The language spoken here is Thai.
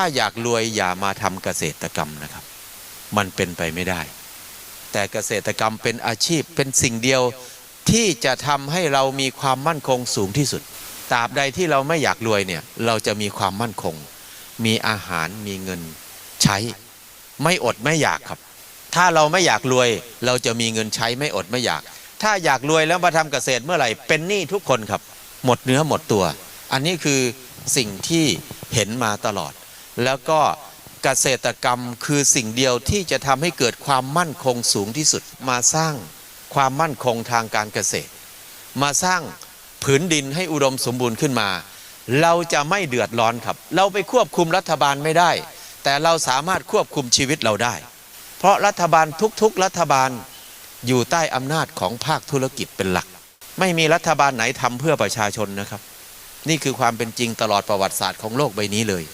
ถ้าอยากรวยอย่ามาทำเกษตรกรรมนะครับ มันเป็นไปไม่ได้ แต่เกษตรกรรมเป็นอาชีพเป็นสิ่งเดียวที่จะทำให้เรามีความมั่นคงสูงที่สุดตราบใดที่เราไม่อยากรวยเนี่ยเราจะมีความมั่นคง มีอาหารมีเงินใช้ ไม่อดไม่อยากครับ ถ้าเราไม่อยากรวย เราจะมีเงินใช้ไม่อดไม่อยาก ถ้าอยากรวยแล้วมาทำเกษตรเมื่อไหร่เป็นหนี้ทุกคนครับ หมดเนื้อหมดตัว อันนี้คือสิ่งที่เห็นมาตลอด แล้วก็เกษตรกรรมคือสิ่งเดียวที่จะทำให้เกิดความมั่นคงสูงที่สุด มาสร้างความมั่นคงทางการเกษตร มาสร้างผืนดินให้อุดมสมบูรณ์ขึ้นมา เราจะไม่เดือดร้อนครับ เราไปควบคุมรัฐบาลไม่ได้ แต่เราสามารถควบคุมชีวิตเราได้ เพราะรัฐบาลทุกๆ รัฐบาลอยู่ใต้อำนาจของภาคธุรกิจเป็นหลัก ไม่มีรัฐบาลไหนทำเพื่อประชาชนนะครับ นี่คือความเป็นจริงตลอดประวัติศาสตร์ของโลกใบนี้เลย